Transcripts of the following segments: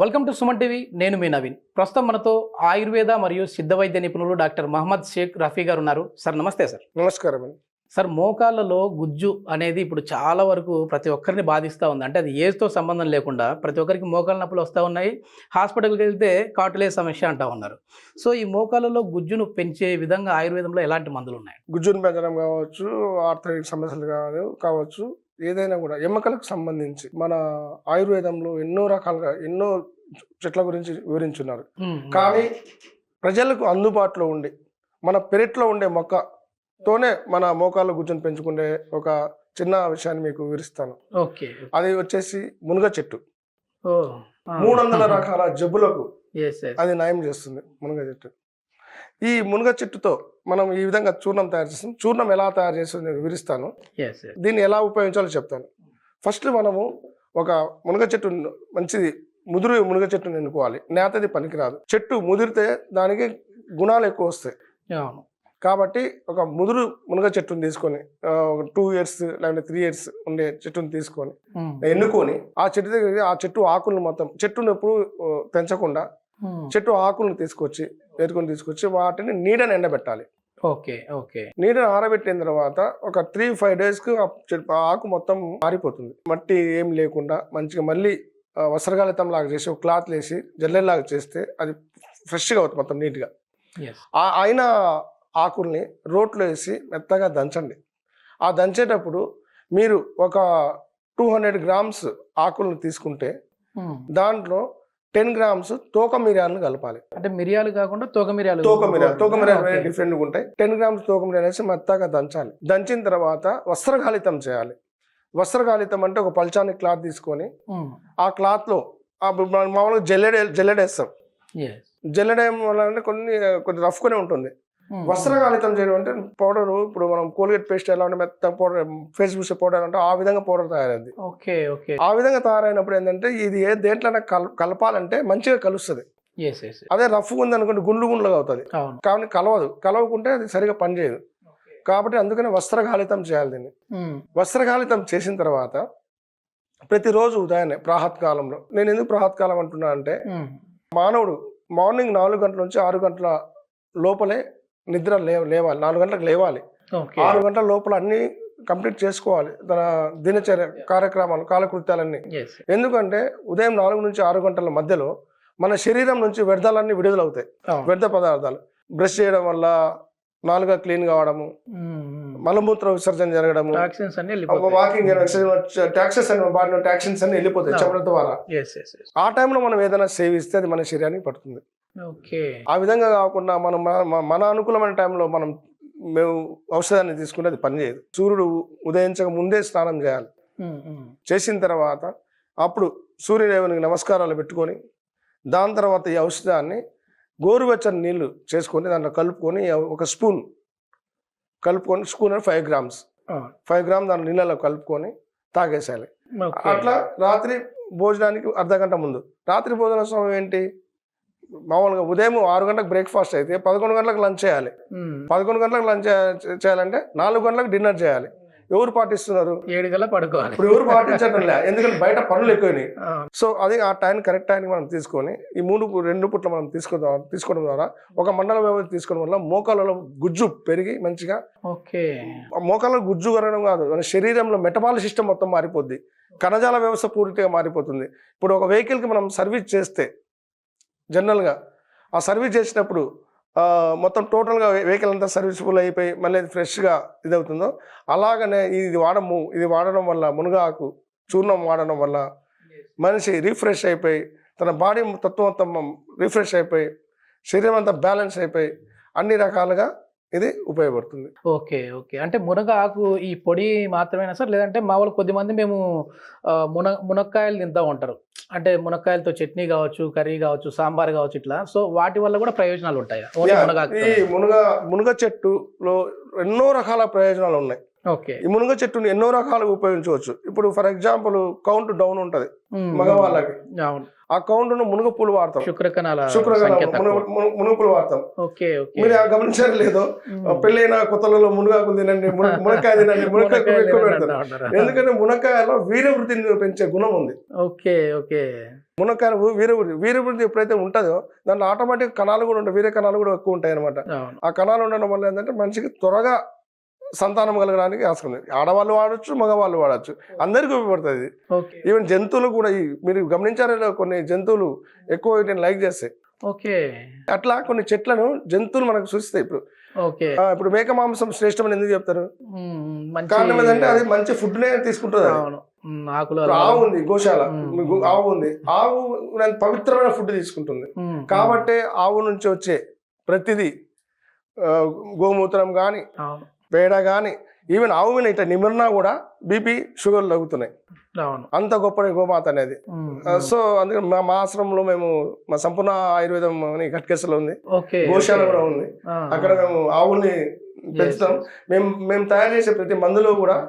Welcome to Suman TV నేను మీ నవీన్. ప్రస్తుతం మనతో ఆయుర్వేద మరియు సిద్ధ వైద్య నిపుణులు డాక్టర్ మహమ్మద్ షేక్ రఫీ గారు ఉన్నారు. సార్ నమస్తే సార్. నమస్కారం అండి. సార్ మోకాళ్ళలో గుజ్జు అనేది ఇప్పుడు చాలా వరకు ప్రతి ఒక్కరిని బాధిస్తూ ఉంది. అంటే అది ఏజ్తో సంబంధం లేకుండా ప్రతి ఒక్కరికి మోకాళ్ళ నొప్పులు వస్తూ ఉన్నాయి. హాస్పిటల్కి వెళ్తే కాటులే సమస్య అంటూ ఉన్నారు. సో ఈ మోకాళ్ళలో గుజ్జును పెంచే విధంగా ఆయుర్వేదంలో ఎలాంటి మందులు ఉన్నాయి? గుజ్జును పెంచడం కావచ్చు ఆర్థరైటిక్ సమస్యలు కావచ్చు. ఏదైనా కూడా ఎముకలకు సంబంధించి మన ఆయుర్వేదంలో ఎన్నో రకాలుగా ఎన్నో చెట్ల గురించి వివరించున్నారు. కానీ ప్రజలకు అందుబాటులో ఉండి మన పెరట్లో ఉండే మొక్కతోనే మన మోకాళ్ళ గుజ్జును పెంచుకునే ఒక చిన్న విషయాన్ని మీకు వివరిస్తాను. అది వచ్చేసి మునగ చెట్టు. మూడు వందల రకాల జబ్బులకు అది నయం చేస్తుంది మునగ చెట్టు. ఈ మునగ చెట్టుతో మనం ఈ విధంగా చూర్ణం తయారు చేస్తాం. చూర్ణం ఎలా తయారు చేస్తుందో నేను వివరిస్తాను. దీన్ని ఎలా ఉపయోగించాలో చెప్తాను. ఫస్ట్ మనము ఒక మునగ చెట్టు మంచిది ముదురు మునగ చెట్టుని ఎన్నుకోవాలి. నేతది పనికిరాదు. చెట్టు ముదిరితే దానికి గుణాలు ఎక్కువ వస్తాయి. కాబట్టి ఒక ముదురు మునగ చెట్టుని తీసుకొని టూ ఇయర్స్ లేకపోతే త్రీ ఇయర్స్ ఉండే చెట్టుని తీసుకొని ఉమ్. ఎన్నుకొని ఆ చెట్టు దగ్గర ఆ చెట్టు ఆకులను మొత్తం చెట్టును ఎప్పుడు పెంచకుండా ఉమ్. చెట్టు ఆకులను తీసుకొచ్చి ఎరుకొని తీసుకొచ్చి వాటిని నీడని ఎండబెట్టాలి. Okay okay. నీడని ఆరబెట్టిన తర్వాత ఒక త్రీ ఫైవ్ డేస్కి ఆకు మొత్తం మారిపోతుంది. మట్టి ఏం లేకుండా మంచిగా మళ్ళీ ఆ, వస్త్రగాళితం లాగా చేసి ఒక క్లాత్ వేసి జల్లెల్లాగా చేస్తే అది ఫ్రెష్గా అవుతుంది మొత్తం నీట్గా. అయిన ఆకుల్ని రోట్లో వేసి మెత్తగా దంచండి. ఆ దంచేటప్పుడు మీరు ఒక టూ హండ్రెడ్ గ్రామ్స్ ఆకులను తీసుకుంటే దాంట్లో టెన్ గ్రామ్స్ తోక మిరియాలను కలపాలి. అంటే మిరియాలు కాకుండా తోక మిరియాలు తోక మిరియాలు తోక మిరియాలు డిఫరెంట్గా ఉంటాయి. టెన్ గ్రామ్స్ తోక మిరియాలు వేసి మెత్తగా దంచాలి. దంచిన తర్వాత వస్త్రగాలితం చేయాలి. వస్త్రగాలితం అంటే ఒక పల్చాని క్లాత్ తీసుకొని. ఆ క్లాత్లో మనం మామూలుగా జల్లెడ జల్లెడేస్తాం. జల్లెడేయడం వల్ల అంటే కొన్ని కొంచెం రఫ్గానే ఉంటుంది. ఉమ్. వస్త్రగాలితం చేయడం అంటే పౌడర్ ఇప్పుడు మనం కోల్గేట్ పేస్ట్ ఎలా ఉంటే మెత్త పౌడర్ ఫేస్ పూసే పౌడర్ అంటే ఆ విధంగా పౌడర్ తయారైంది ఓకే ఓకే. ఆ విధంగా తయారైనప్పుడు ఏంటంటే ఇది ఏ దేంట్లో కల కలపాలంటే మంచిగా కలుస్తుంది. అదే రఫ్గా ఉంది అనుకోండి గుండ్లు గుండ్లుగా అవుతుంది. కాబట్టి కలవదు. కలవకుంటే అది సరిగా పనిచేయదు కాబట్టి అందుకనే వస్త్రగాలితం చేయాలి దీన్ని. వస్త్రగాలితం చేసిన తర్వాత ప్రతిరోజు ఉదయాన్నే ప్రాహత్ కాలంలో నేను ఎందుకు ప్రాహత్ కాలం అంటున్నా అంటే. మానవుడు మార్నింగ్ నాలుగు గంటల నుంచి ఆరు గంటల లోపలే నిద్ర లే లేవాలి. నాలుగు గంటలకు లేవాలి. ఆరు గంటల లోపల అన్ని కంప్లీట్ చేసుకోవాలి. తన దినచర్య కార్యక్రమాలు కాలకృత్యాలన్నీ. ఎందుకంటే ఉదయం నాలుగు నుంచి ఆరు గంటల మధ్యలో మన శరీరం నుంచి వ్యర్థాలన్నీ విడుదలవుతాయి. వ్యర్థ పదార్థాలు. బ్రష్ చేయడం వల్ల నాలుగా క్లీన్ కావడము మలమూత్ర విసర్జన జరగడము టాక్సిన్స్ అన్ని వెళ్ళిపోతాయి. వాకింగ్ ట్యాక్సెస్ అని బాడీలో టాక్సిన్స్ అన్ని వెళ్ళిపోతాయి. చెమట ద్వారా. ఆ టైంలో మనం ఏదైనా సేవిస్తే అది మన శరీరానికి పడుతుంది. ఆ విధంగా కాకుండా మనం మన- మన- మన అనుకూలమైన టైంలో మనం మేము ఔషధాన్ని తీసుకుంటే అది పనిచేయదు సూర్యుడు ఉదయించక ముందే స్నానం చేయాలి. చేసిన తర్వాత అప్పుడు సూర్యదేవునికి నమస్కారాలు పెట్టుకొని దాని తర్వాత ఈ ఔషధాన్ని గోరువెచ్చని నీళ్ళు చేసుకొని దాంట్లో కలుపుకొని ఒక స్పూన్ కలుపుకొని spoon five grams. Five gram దాని నీళ్ళలో కలుపుకొని తాగేసేయాలి. అట్లా రాత్రి భోజనానికి అర్ధ గంట ముందు. రాత్రి భోజన సమయం ఏంటి? మామూలుగా ఉదయం ఆరు గంటలకు బ్రేక్ఫాస్ట్ అయితే పదకొండు గంటలకు లంచ్ చేయాలి. పదకొండు గంటలకు లంచ్ చేయాలంటే నాలుగు గంటలకు డిన్నర్ చేయాలి. ఎవరు పాటిస్తున్నారు? ఏడు గల పడుకోవాలి. ఇప్పుడు ఎవరు పాటించడం లే ఎందుకంటే బయట పనులు ఎక్కువైనాయి. సో అది ఆ టైం కరెక్ట్ టైంకి మనం తీసుకొని ఈ మూడు రెండు పుట్ల మనం తీసుకోవడం తీసుకోవడం ద్వారా ఒక మండల వ్యవధి తీసుకోవడం వల్ల మోకాళ్ళలో గుజ్జు పెరిగి మంచిగా ఓకే. ఆ మోకాళ్ళలో గుజ్జు కరగడం కాదు మన శరీరంలో మెటబాల్ సిస్టమ్ మొత్తం మారిపోద్ది. కణజాల వ్యవస్థ పూర్తిగా మారిపోతుంది. ఇప్పుడు ఒక వెహికల్కి మనం సర్వీస్ చేస్తే జనరల్గా. ఆ సర్వీస్ చేసినప్పుడు మొత్తం టోటల్గా వెహికల్ అంతా సర్వీస్ఫుల్ అయిపోయి మళ్ళీ అది ఫ్రెష్గా ఇది అవుతుందో అలాగనే ఇది వాడము ఇది వాడడం వల్ల మునగాకు చూర్ణం వాడడం వల్ల మనిషి రిఫ్రెష్ అయిపోయి తన బాడీ తత్వం రీఫ్రెష్ రిఫ్రెష్ అయిపోయి శరీరం అంతా బ్యాలెన్స్ అయిపోయి అన్ని రకాలుగా ఇది ఉపయోగపడుతుంది. Okay okay. అంటే మునగ ఆకు ఈ పొడి మాత్రమేనా సార్? లేదంటే మా వాళ్ళు కొద్దిమంది మేము మున మునక్కాయలు తింటూ ఉంటారు. అంటే మునక్కాయలతో చట్నీ కావచ్చు కర్రీ కావచ్చు సాంబార్ కావచ్చు ఇట్లా. సో వాటి వల్ల కూడా ప్రయోజనాలు ఉంటాయా? ఈ మునగ మునగ చెట్టులో ఎన్నో రకాల ప్రయోజనాలు ఉన్నాయి. ఈ మునగ చెట్టుని ఎన్నో రకాలుగా ఉపయోగించవచ్చు. ఇప్పుడు ఫర్ ఎగ్జాంపుల్ కౌంట్ డౌన్ ఉంటది. మగవాళ్ళకి. ఆ కౌంట్ను మునగ పూలు వాడతాం. శుక్రకణాల. మునగ పూలు వాడతాం. మీరు గమనించారు లేదో. పెళ్ళైన కొత్తలలో మునగాకు తినండి మున- మునక్కాయ తినండి మునక్కాయ ఎక్కువ పెడతారు. ఎందుకంటే మునక్కాయలో వీరవృద్ధిని పెంచే గుణం ఉంది. Okay okay. మునక్కాయ వీరవృద్ధి వీరవృద్ధి ఎప్పుడైతే ఉంటుందో దాంట్లో ఆటోమేటిక్ కణాలు కూడా ఉంటాయి వీర కణాలు కూడా ఎక్కువ ఉంటాయి అనమాట ఆ కణాలు ఉండడం వల్ల ఏంటంటే మనిషికి త్వరగా సంతానం కలగడానికి ఆస్కారం ఉంది ఆడవాళ్ళు వాడచ్చు మగవాళ్ళు వాడచ్చు. అందరికీ ఉపయోగపడుతుంది. ఈవెన్ జంతువులు కూడా మీరు గమనించారో కొన్ని జంతువులు ఎక్కువ వీటిని లైక్ చేస్తాయి ఓకే. అట్లా కొన్ని చెట్లను జంతువులు మనకు చూస్తాయి ఇప్పుడు. ఓకే. ఇప్పుడు మేక మాంసం శ్రేష్టమని ఎందుకు చెప్తారు? కారణం ఏంటంటే అది మంచి ఫుడ్ నే తీసుకుంటుంది. అవును. ఆకులు ఆవు ఉంది గోశాల. ఆవు ఉంది. ఆవు పవిత్రమైన ఫుడ్ తీసుకుంటుంది. కాబట్టే ఆవు నుంచి వచ్చే ప్రతిదీ గోమూత్రం కానీ పేడ కానీ ఈవెన్ ఆవు మీద ఇట్లా నిమిరినా కూడా బీపీ షుగర్లు తగ్గుతున్నాయి. అంత గొప్ప గోమాత అనేది. సో అందుకని మా మా ఆశ్రమంలో మేము మా సంపూర్ణ ఆయుర్వేదం అని ఉంది. గోశాల. కూడా ఉంది. అక్కడ మేము ఆవుల్ని పెంచుతాం. మేము మేము తయారు చేసే ప్రతి మందులో కూడా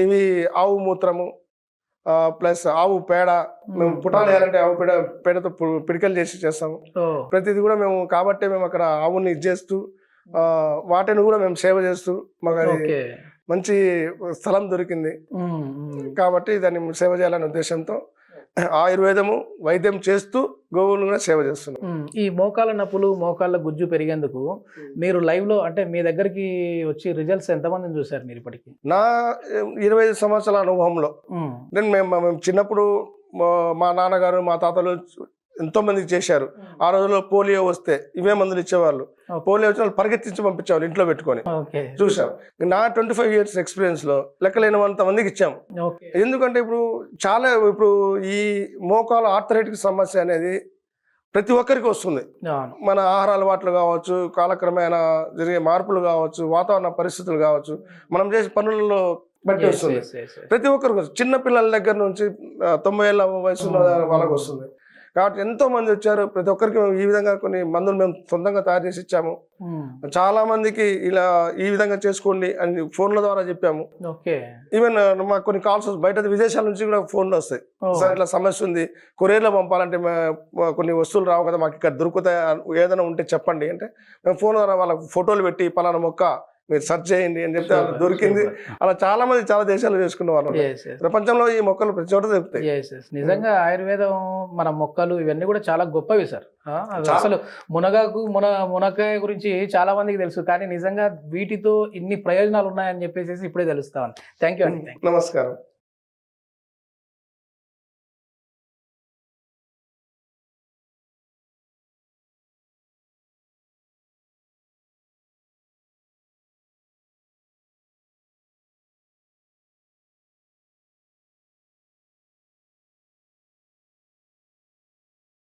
ఇవి ఆవు మూత్రము ప్లస్ ఆవు పేడ మేము పుటాలు వేయాలంటే ఆవు పేడ పేడతో పిడికలు చేసి చేస్తాము. ప్రతిది కూడా మేము కాబట్టే మేము అక్కడ ఆవుని ఇది చేస్తూ వాటిని కూడా మేము సేవ చేస్తూ మాకు మంచి స్థలం దొరికింది. కాబట్టి దాన్ని సేవ చేయాలనే ఉద్దేశంతో ఆయుర్వేదము వైద్యం చేస్తూ గోవులను కూడా సేవ చేస్తున్నాం. ఈ మోకాళ్ళ నొప్పులు మోకాళ్ళ గుజ్జు పెరిగేందుకు మీరు లైవ్లో అంటే మీ దగ్గరికి వచ్చి రిజల్ట్స్ ఎంతమందిని చూసారు మీరు ఇప్పటికి? నా ఇరవై ఐదు సంవత్సరాల అనుభవంలో నేను మేము మేము చిన్నప్పుడు మా నాన్నగారు మా తాతలు ఎంతో మంది చేశారు ఆ రోజుల్లో పోలియో వస్తే ఇవే మందులు ఇచ్చేవాళ్ళు. పోలియో వచ్చిన వాళ్ళు పరిగెత్తించి పంపించేవాళ్ళు ఇంట్లో పెట్టుకొని. చూసాం నా ట్వంటీ ఫైవ్ ఇయర్స్ ఎక్స్పీరియన్స్లో లెక్కలేనంత మందికి ఇచ్చాం. ఓకే. ఎందుకంటే ఇప్పుడు చాలా ఇప్పుడు ఈ మోకాలు ఆర్థరైటిక్ సమస్య అనేది ప్రతి ఒక్కరికి వస్తుంది. మన ఆహార అలవాట్లు కావచ్చు కాలక్రమేణా జరిగే మార్పులు కావచ్చు వాతావరణ పరిస్థితులు కావచ్చు మనం చేసే పనులలో బట్టి వస్తుంది. ప్రతి ఒక్కరికి. చిన్న పిల్లల దగ్గర నుంచి తొంభై ఏళ్ళ వయసు వాళ్ళకి వస్తుంది. కాబట్టి ఎంతో మంది వచ్చారు. ప్రతి ఒక్కరికి మేము ఈ విధంగా కొన్ని మందులు మేము సొంతంగా తయారు చేసి ఇచ్చాము. ఉమ్, చాలా మందికి ఇలా ఈ విధంగా చేసుకోండి అని ఫోన్ల ద్వారా చెప్పాము. ఈవెన్ మాకు కొన్ని కాల్స్ బయట విదేశాల నుంచి కూడా ఫోన్లు వస్తాయి. సార్ ఇట్లా సమస్య ఉంది. కొరియర్లో పంపాలంటే కొన్ని వస్తువులు రావు కదా మాకు ఇక్కడ దొరుకుతాయి? ఏదైనా ఉంటే చెప్పండి. అంటే మేము ఫోన్ ద్వారా వాళ్ళకి ఫోటోలు పెట్టి పలానా మొక్క మీరు సెర్చ్ చేయండి అని చెప్తే దొరికింది. అలా చాలా మంది చాలా దేశాలు చేసుకున్న వాళ్ళు. ప్రపంచంలో ఈ మొక్కలు ప్రతి చోట దొరుకుతాయి. నిజంగా ఆయుర్వేదం మన మొక్కలు ఇవన్నీ కూడా చాలా గొప్పవి సార్. అసలు మునగాకు మున మునక్కాయ గురించి చాలా మందికి తెలుసు. కానీ నిజంగా వీటితో ఇన్ని ప్రయోజనాలు ఉన్నాయని చెప్పేసి ఇప్పుడే తెలుస్తా థ్యాంక్ యూ అండి నమస్కారం.